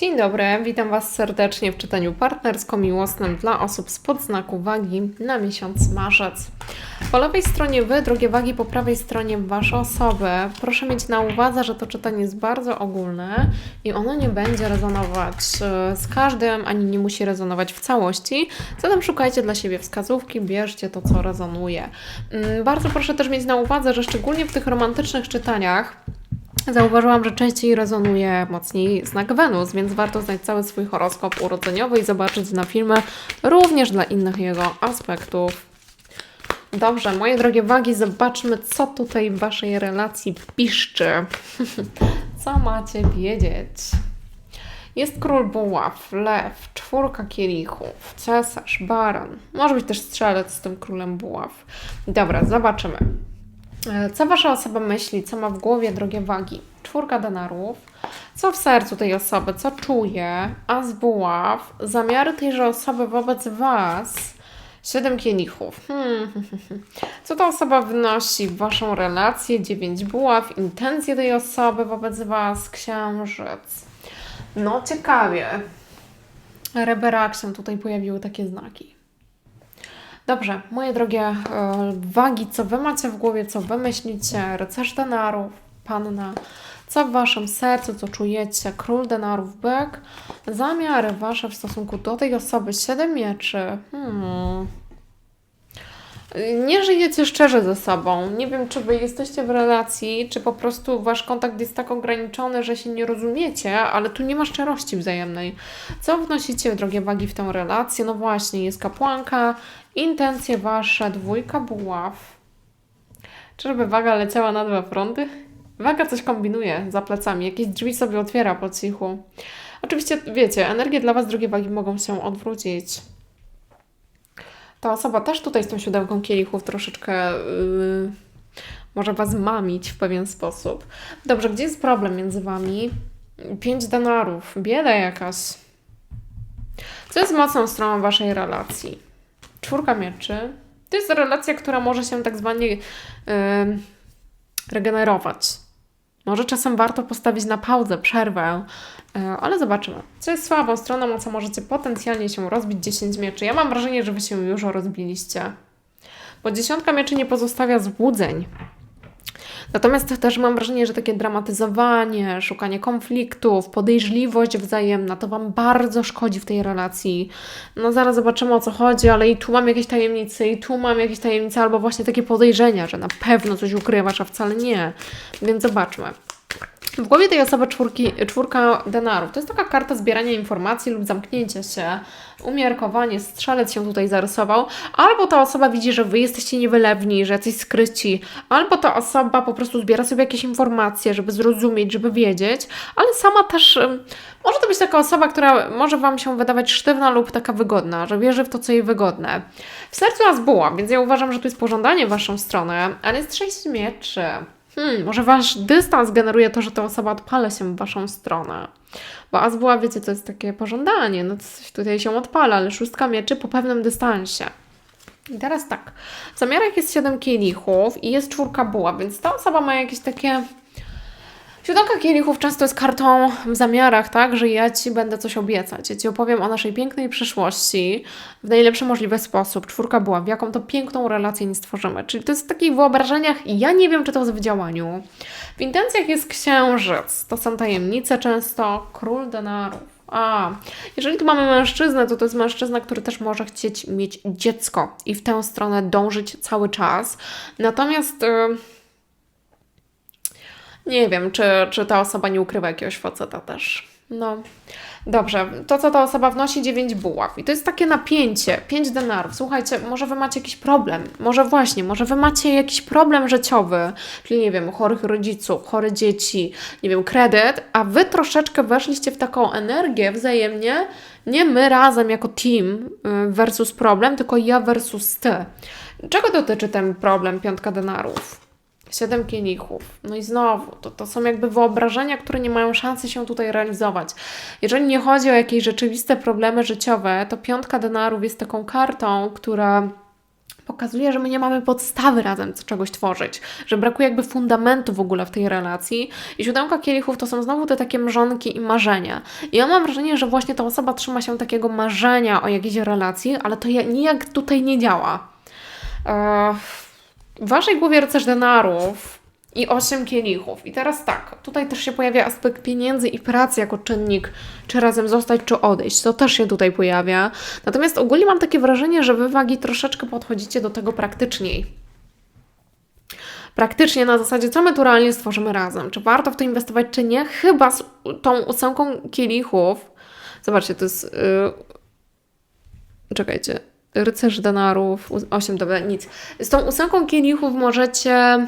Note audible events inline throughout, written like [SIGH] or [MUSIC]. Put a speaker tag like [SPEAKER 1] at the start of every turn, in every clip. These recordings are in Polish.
[SPEAKER 1] Dzień dobry, witam Was serdecznie w czytaniu partnersko-miłosnym dla osób z podznaku wagi na miesiąc marzec. Po lewej stronie Wy, drogie wagi, po prawej stronie Wasze osoby. Proszę mieć na uwadze, że to czytanie jest bardzo ogólne i ono nie będzie rezonować e, z każdym, ani nie musi rezonować w całości. Zatem szukajcie dla siebie wskazówki, bierzcie to, co rezonuje. Mm, Bardzo proszę też mieć na uwadze, że szczególnie w tych romantycznych czytaniach, Zauważyłam, że częściej rezonuje mocniej znak Wenus, więc warto znać cały swój horoskop urodzeniowy i zobaczyć na filmy również dla innych jego aspektów. Dobrze, moje drogie wagi, zobaczmy, co tutaj w Waszej relacji piszczy. [LAUGHS] co macie wiedzieć? Jest król buław, lew, czwórka kielichów, cesarz, baran. Może być też strzelec z tym królem buław. Dobra, zobaczymy. E, Co wasza osoba myśli, co ma w głowie, drogie wagi? Czwórka denarów. Co w sercu tej osoby, co czuje? As buław. Zamiary tejże osoby wobec was. Siedem kielichów. Hmm. Co ta osoba wnosi w waszą relację? Dziewięć buław. Intencje tej osoby wobec was. Księżyc. No ciekawie. Reberak się tutaj pojawiły takie znaki. Dobrze, moje drogie e, wagi, co wy macie w głowie, co wy myślicie? Rycerz denarów, panna, co w waszym sercu, co czujecie? Król denarów, byk, zamiary wasze w stosunku do tej osoby, siedem mieczy. Hmm. Nie żyjecie szczerze ze sobą. Nie wiem, czy wy jesteście w relacji, czy po prostu wasz kontakt jest tak ograniczony, że się nie rozumiecie, ale tu nie ma szczerości wzajemnej. Co wnosicie, drogie wagi, w tę relację? No właśnie, jest kapłanka, intencje wasze, dwójka buław. Czyżby waga leciała na dwa fronty? Waga coś kombinuje za plecami, jakieś drzwi sobie otwiera po cichu. Oczywiście, wiecie, energie dla was, drogie wagi, mogą się odwrócić ta osoba też tutaj z tą siódemką kielichów troszeczkę yy, może Was mamić w pewien sposób. Dobrze, gdzie jest problem między Wami? Pięć denarów, bieda jakaś. Co jest mocną stroną Waszej relacji? Czwórka mieczy. To jest relacja, która może się tak zwanie yy, regenerować. Może czasem warto postawić na pauzę, przerwę, e, ale zobaczymy. Co jest słabą stroną, o co możecie potencjalnie się rozbić 10 mieczy. Ja mam wrażenie, że Wy się już rozbiliście. Bo dziesiątka mieczy nie pozostawia złudzeń. Natomiast też mam wrażenie, że takie dramatyzowanie, szukanie konfliktów, podejrzliwość wzajemna to Wam bardzo szkodzi w tej relacji. No zaraz zobaczymy o co chodzi, ale i tu mam jakieś tajemnice, i tu mam jakieś tajemnice, albo właśnie takie podejrzenia, że na pewno coś ukrywasz, a wcale nie. Więc zobaczmy. W głowie tej osoby czwórki, czwórka denarów. To jest taka karta zbierania informacji lub zamknięcia się, umiarkowanie, strzelec się tutaj zarysował. Albo ta osoba widzi, że Wy jesteście niewylewni, że jacyś skryci, albo ta osoba po prostu zbiera sobie jakieś informacje, żeby zrozumieć, żeby wiedzieć, ale sama też może to być taka osoba, która może Wam się wydawać sztywna lub taka wygodna, że wierzy w to, co jej wygodne. W sercu nas była, więc ja uważam, że tu jest pożądanie Waszą stronę, ale jest sześć mieczy. Hmm, może wasz dystans generuje to, że ta osoba odpala się w waszą stronę. Bo Azbuła, wiecie, to jest takie pożądanie, no coś tutaj się odpala, ale szóstka mieczy po pewnym dystansie. I teraz tak, w zamiarach jest siedem kielichów i jest czwórka buła, więc ta osoba ma jakieś takie... Siódemka kielichów często jest kartą w zamiarach, tak, że ja Ci będę coś obiecać. Ja Ci opowiem o naszej pięknej przyszłości w najlepszy możliwy sposób. Czwórka była, w jaką to piękną relację nie stworzymy. Czyli to jest w takich wyobrażeniach ja nie wiem, czy to w działaniu. W intencjach jest księżyc. To są tajemnice często. Król denarów. A, jeżeli tu mamy mężczyznę, to to jest mężczyzna, który też może chcieć mieć dziecko i w tę stronę dążyć cały czas. Natomiast... Yy, nie wiem, czy, czy ta osoba nie ukrywa jakiegoś faceta też. No, dobrze. To, co ta osoba wnosi, 9 buław. I to jest takie napięcie, 5 denarów. Słuchajcie, może Wy macie jakiś problem. Może właśnie, może Wy macie jakiś problem życiowy, czyli nie wiem, chorych rodziców, chore dzieci, nie wiem, kredyt, a Wy troszeczkę weszliście w taką energię wzajemnie, nie my razem jako team y, versus problem, tylko ja versus Ty. Czego dotyczy ten problem, piątka denarów? Siedem kielichów. No i znowu, to, to są jakby wyobrażenia, które nie mają szansy się tutaj realizować. Jeżeli nie chodzi o jakieś rzeczywiste problemy życiowe, to piątka denarów jest taką kartą, która pokazuje, że my nie mamy podstawy razem czegoś tworzyć, że brakuje jakby fundamentu w ogóle w tej relacji. I siódemka kielichów to są znowu te takie mrzonki i marzenia. I ja mam wrażenie, że właśnie ta osoba trzyma się takiego marzenia o jakiejś relacji, ale to ja- nijak tutaj nie działa. Eee, w waszej głowie rycerz denarów i osiem kielichów. I teraz tak, tutaj też się pojawia aspekt pieniędzy i pracy jako czynnik, czy razem zostać, czy odejść. To też się tutaj pojawia. Natomiast ogólnie mam takie wrażenie, że wy wagi troszeczkę podchodzicie do tego praktyczniej. Praktycznie na zasadzie, co my tu realnie stworzymy razem. Czy warto w to inwestować, czy nie? Chyba z tą ósemką kielichów. Zobaczcie, to jest. Yy... Czekajcie. Rycerz denarów, 8 dobra, nic. Z tą ósemką kielichów możecie.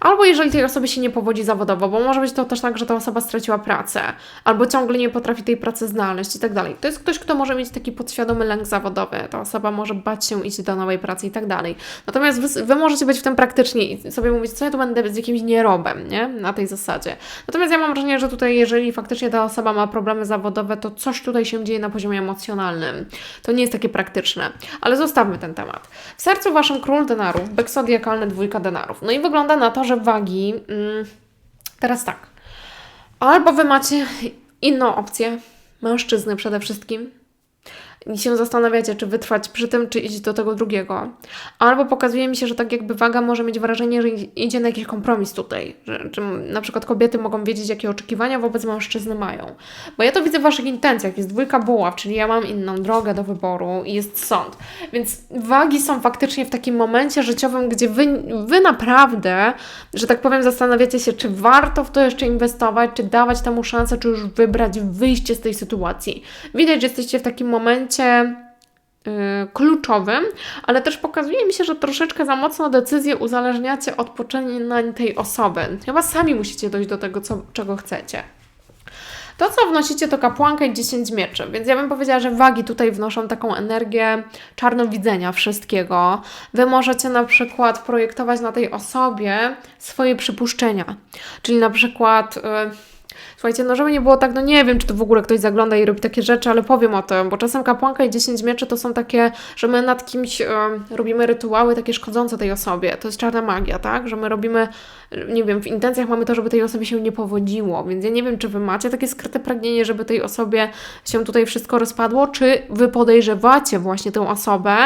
[SPEAKER 1] Albo jeżeli tej osobie się nie powodzi zawodowo, bo może być to też tak, że ta osoba straciła pracę, albo ciągle nie potrafi tej pracy znaleźć i tak dalej. To jest ktoś, kto może mieć taki podświadomy lęk zawodowy. Ta osoba może bać się iść do nowej pracy i tak dalej. Natomiast wy, wy możecie być w tym praktycznie i sobie mówić, co ja tu będę z jakimś nierobem, nie? Na tej zasadzie. Natomiast ja mam wrażenie, że tutaj, jeżeli faktycznie ta osoba ma problemy zawodowe, to coś tutaj się dzieje na poziomie emocjonalnym. To nie jest takie praktyczne. Ale zostawmy ten temat. W sercu waszym król denarów, bek zodiakalny dwójka denarów. No i wygląda na to, że wagi. Mm, teraz tak. Albo wy macie inną opcję, mężczyzny przede wszystkim, i się zastanawiacie, czy wytrwać przy tym, czy iść do tego drugiego. Albo pokazuje mi się, że tak jakby waga może mieć wrażenie, że idzie na jakiś kompromis tutaj. Że, na przykład kobiety mogą wiedzieć, jakie oczekiwania wobec mężczyzny mają. Bo ja to widzę w Waszych intencjach. Jest dwójka buław, czyli ja mam inną drogę do wyboru i jest sąd. Więc wagi są faktycznie w takim momencie życiowym, gdzie Wy, wy naprawdę, że tak powiem, zastanawiacie się, czy warto w to jeszcze inwestować, czy dawać temu szansę, czy już wybrać wyjście z tej sytuacji. Widać, że jesteście w takim momencie yy, kluczowym, ale też pokazuje mi się, że troszeczkę za mocno decyzję uzależniacie od poczynania tej osoby. Chyba sami musicie dojść do tego, co, czego chcecie. To, co wnosicie, to kapłanka i 10 mieczy, więc ja bym powiedziała, że wagi tutaj wnoszą taką energię czarnowidzenia wszystkiego. Wy możecie na przykład projektować na tej osobie swoje przypuszczenia, czyli na przykład... Yy, Słuchajcie, no żeby nie było tak, no nie wiem, czy to w ogóle ktoś zagląda i robi takie rzeczy, ale powiem o tym, bo czasem kapłanka i 10 mieczy to są takie, że my nad kimś y, robimy rytuały takie szkodzące tej osobie. To jest czarna magia, tak? Że my robimy, nie wiem, w intencjach mamy to, żeby tej osobie się nie powodziło, więc ja nie wiem, czy wy macie takie skryte pragnienie, żeby tej osobie się tutaj wszystko rozpadło, czy wy podejrzewacie właśnie tę osobę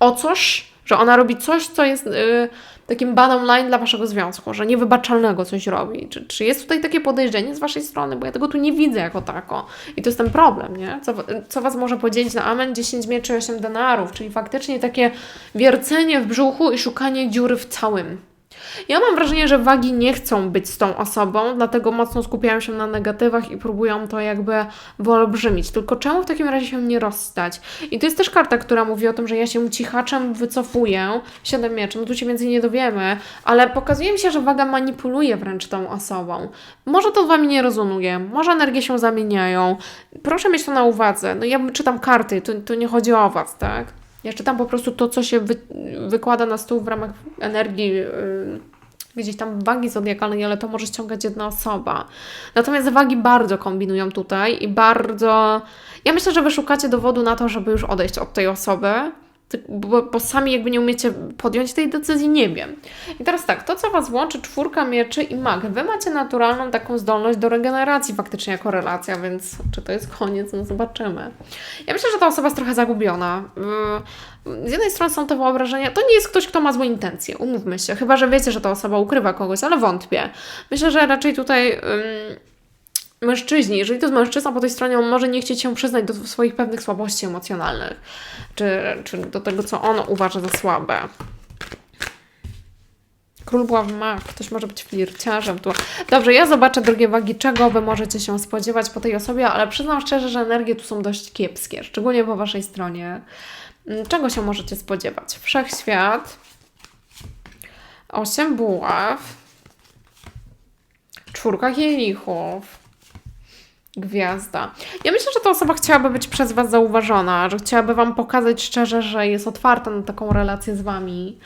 [SPEAKER 1] o coś, że ona robi coś, co jest yy, takim bottom line dla waszego związku, że niewybaczalnego coś robi. Czy, czy jest tutaj takie podejrzenie z waszej strony? Bo ja tego tu nie widzę jako tako. I to jest ten problem, nie? Co, co was może podzielić na amen 10 mieczy 8 denarów, czyli faktycznie takie wiercenie w brzuchu i szukanie dziury w całym. Ja mam wrażenie, że wagi nie chcą być z tą osobą, dlatego mocno skupiają się na negatywach i próbują to jakby wyolbrzymić. Tylko czemu w takim razie się nie rozstać? I to jest też karta, która mówi o tym, że ja się cichaczem wycofuję. Siedem mieczy, no tu się więcej nie dowiemy, ale pokazuje mi się, że waga manipuluje wręcz tą osobą. Może to z Wami nie rezonuje, może energie się zamieniają. Proszę mieć to na uwadze. No ja czytam karty, to, to nie chodzi o Was, tak? Ja czytam po prostu to, co się wy, wykłada na stół w ramach energii, yy, gdzieś tam wagi zodiakalnej, ale to może ściągać jedna osoba. Natomiast wagi bardzo kombinują tutaj i bardzo. Ja myślę, że wy szukacie dowodu na to, żeby już odejść od tej osoby. Bo, bo, sami jakby nie umiecie podjąć tej decyzji, nie wiem. I teraz tak, to co Was łączy, czwórka mieczy i mag. Wy macie naturalną taką zdolność do regeneracji faktycznie jako relacja, więc czy to jest koniec, no zobaczymy. Ja myślę, że ta osoba jest trochę zagubiona. Z jednej strony są te wyobrażenia, to nie jest ktoś, kto ma złe intencje, umówmy się, chyba, że wiecie, że ta osoba ukrywa kogoś, ale wątpię. Myślę, że raczej tutaj mężczyźni, jeżeli to jest mężczyzna po tej stronie, on może nie chcieć się przyznać do swoich pewnych słabości emocjonalnych, czy, czy do tego, co on uważa za słabe. Król w mak, ktoś może być flirciarzem tu. Dobrze, ja zobaczę drugie wagi, czego Wy możecie się spodziewać po tej osobie, ale przyznam szczerze, że energie tu są dość kiepskie, szczególnie po Waszej stronie. Czego się możecie spodziewać? Wszechświat, osiem buław, czwórka kielichów, Gwiazda. Ja myślę, że ta osoba chciałaby być przez Was zauważona, że chciałaby Wam pokazać szczerze, że jest otwarta na taką relację z Wami,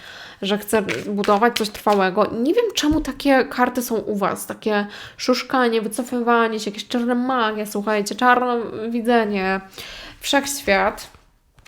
[SPEAKER 1] że chce budować coś trwałego. Nie wiem, czemu takie karty są u Was, takie szuszkanie, wycofywanie się, jakieś czarne magie, słuchajcie, czarne widzenie, wszechświat.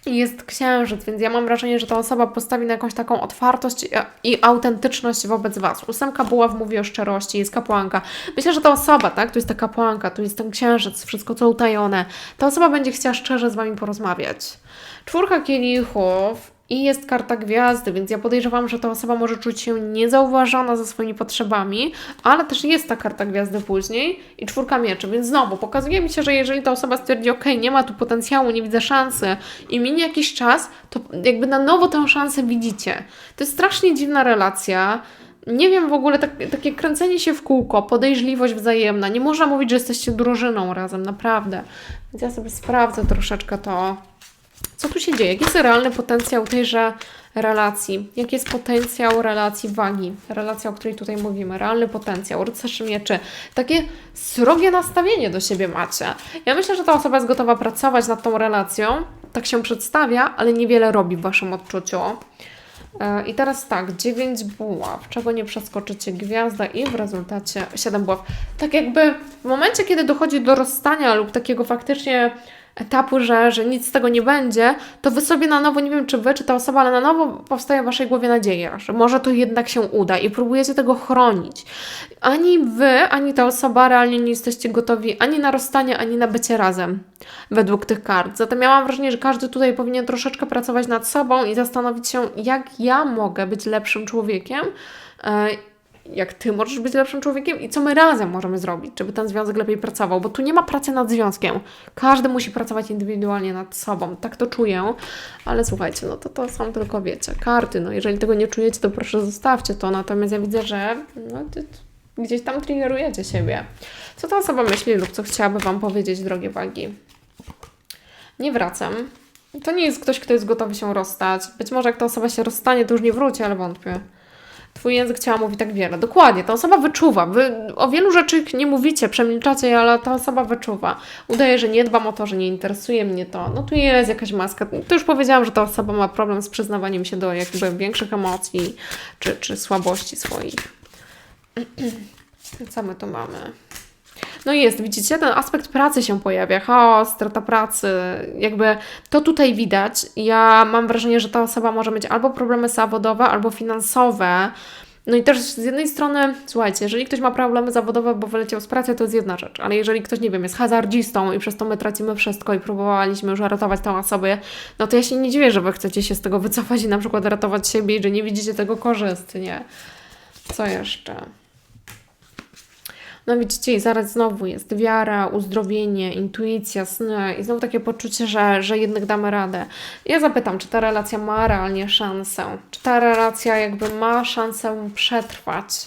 [SPEAKER 1] Jest księżyc, więc ja mam wrażenie, że ta osoba postawi na jakąś taką otwartość i- i autentyczność wobec Was. Ósemka buław mówi o szczerości, jest kapłanka. Myślę, że ta osoba, tak, tu jest ta kapłanka, tu jest ten księżyc, wszystko co utajone, ta osoba będzie chciała szczerze z Wami porozmawiać. Czwórka kielichów i jest karta gwiazdy, więc ja podejrzewam, że ta osoba może czuć się niezauważona ze swoimi potrzebami, ale też jest ta karta gwiazdy później i czwórka mieczy, więc znowu pokazuje mi się, że jeżeli ta osoba stwierdzi, ok, nie ma tu potencjału, nie widzę szansy i minie jakiś czas, to jakby na nowo tę szansę widzicie. To jest strasznie dziwna relacja. Nie wiem w ogóle, tak, takie kręcenie się w kółko, podejrzliwość wzajemna. Nie można mówić, że jesteście drużyną razem, naprawdę. Więc ja sobie sprawdzę troszeczkę to. Co tu się dzieje? Jaki jest realny potencjał tejże relacji? Jaki jest potencjał relacji wagi? Relacja, o której tutaj mówimy. Realny potencjał, rycerz mieczy. Takie srogie nastawienie do siebie macie. Ja myślę, że ta osoba jest gotowa pracować nad tą relacją. Tak się przedstawia, ale niewiele robi w Waszym odczuciu. E, I teraz tak, 9 buław, czego nie przeskoczycie, gwiazda i w rezultacie 7 buław. Tak jakby w momencie, kiedy dochodzi do rozstania lub takiego faktycznie etapu, że, że nic z tego nie będzie, to wy sobie na nowo, nie wiem czy wy, czy ta osoba, ale na nowo powstaje w waszej głowie nadzieja, że może to jednak się uda i próbujecie tego chronić. Ani wy, ani ta osoba realnie nie jesteście gotowi ani na rozstanie, ani na bycie razem według tych kart. Zatem ja mam wrażenie, że każdy tutaj powinien troszeczkę pracować nad sobą i zastanowić się, jak ja mogę być lepszym człowiekiem, e, jak ty możesz być lepszym człowiekiem i co my razem możemy zrobić, żeby ten związek lepiej pracował, bo tu nie ma pracy nad związkiem. Każdy musi pracować indywidualnie nad sobą. Tak to czuję, ale słuchajcie, no to to są tylko, wiecie, karty. No jeżeli tego nie czujecie, to proszę zostawcie to. Natomiast ja widzę, że no, gdzieś tam triggerujecie siebie. Co ta osoba myśli lub co chciałaby Wam powiedzieć, drogie wagi? Nie wracam. To nie jest ktoś, kto jest gotowy się rozstać. Być może jak ta osoba się rozstanie, to już nie wróci, ale wątpię. Twój język ciała mówi tak wiele. Dokładnie, ta osoba wyczuwa. Wy o wielu rzeczy nie mówicie, przemilczacie ale ta osoba wyczuwa. Udaje, że nie dbam o to, że nie interesuje mnie to. No tu jest jakaś maska. To już powiedziałam, że ta osoba ma problem z przyznawaniem się do jakby większych emocji czy, czy słabości swoich. [CLEARS THROAT] Co my tu mamy? No jest, widzicie, ten aspekt pracy się pojawia, chaos, strata pracy, jakby to tutaj widać. Ja mam wrażenie, że ta osoba może mieć albo problemy zawodowe, albo finansowe. No i też z jednej strony, słuchajcie, jeżeli ktoś ma problemy zawodowe, bo wyleciał z pracy, to jest jedna rzecz, ale jeżeli ktoś, nie wiem, jest hazardzistą i przez to my tracimy wszystko i próbowaliśmy już ratować tę osobę, no to ja się nie dziwię, że wy chcecie się z tego wycofać i na przykład ratować siebie i że nie widzicie tego korzystnie. Co jeszcze? No widzicie, i zaraz znowu jest wiara, uzdrowienie, intuicja, sny i znowu takie poczucie, że, że jednak damy radę. Ja zapytam, czy ta relacja ma realnie szansę? Czy ta relacja jakby ma szansę przetrwać?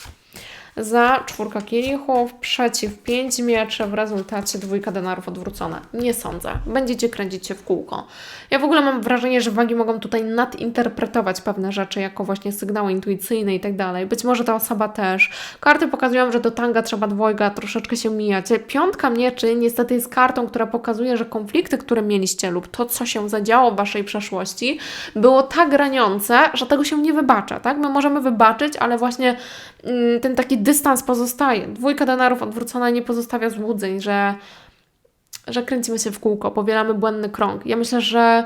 [SPEAKER 1] Za czwórka kielichów, przeciw pięć mieczy, w rezultacie dwójka denarów odwrócona. Nie sądzę. Będziecie kręcić się w kółko. Ja w ogóle mam wrażenie, że wagi mogą tutaj nadinterpretować pewne rzeczy jako właśnie sygnały intuicyjne i tak dalej. Być może ta osoba też. Karty pokazują, że do tanga trzeba dwojga, troszeczkę się mijać. Piątka mieczy niestety jest kartą, która pokazuje, że konflikty, które mieliście lub to, co się zadziało w Waszej przeszłości, było tak raniące, że tego się nie wybacza, tak? My możemy wybaczyć, ale właśnie ten taki dystans pozostaje. Dwójka denarów odwrócona nie pozostawia złudzeń, że, że kręcimy się w kółko, powielamy błędny krąg. Ja myślę, że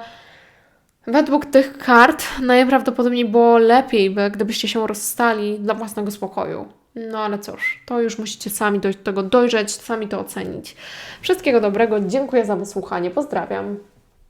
[SPEAKER 1] według tych kart najprawdopodobniej było lepiej, by gdybyście się rozstali dla własnego spokoju. No ale cóż, to już musicie sami do tego dojrzeć, sami to ocenić. Wszystkiego dobrego, dziękuję za wysłuchanie, pozdrawiam.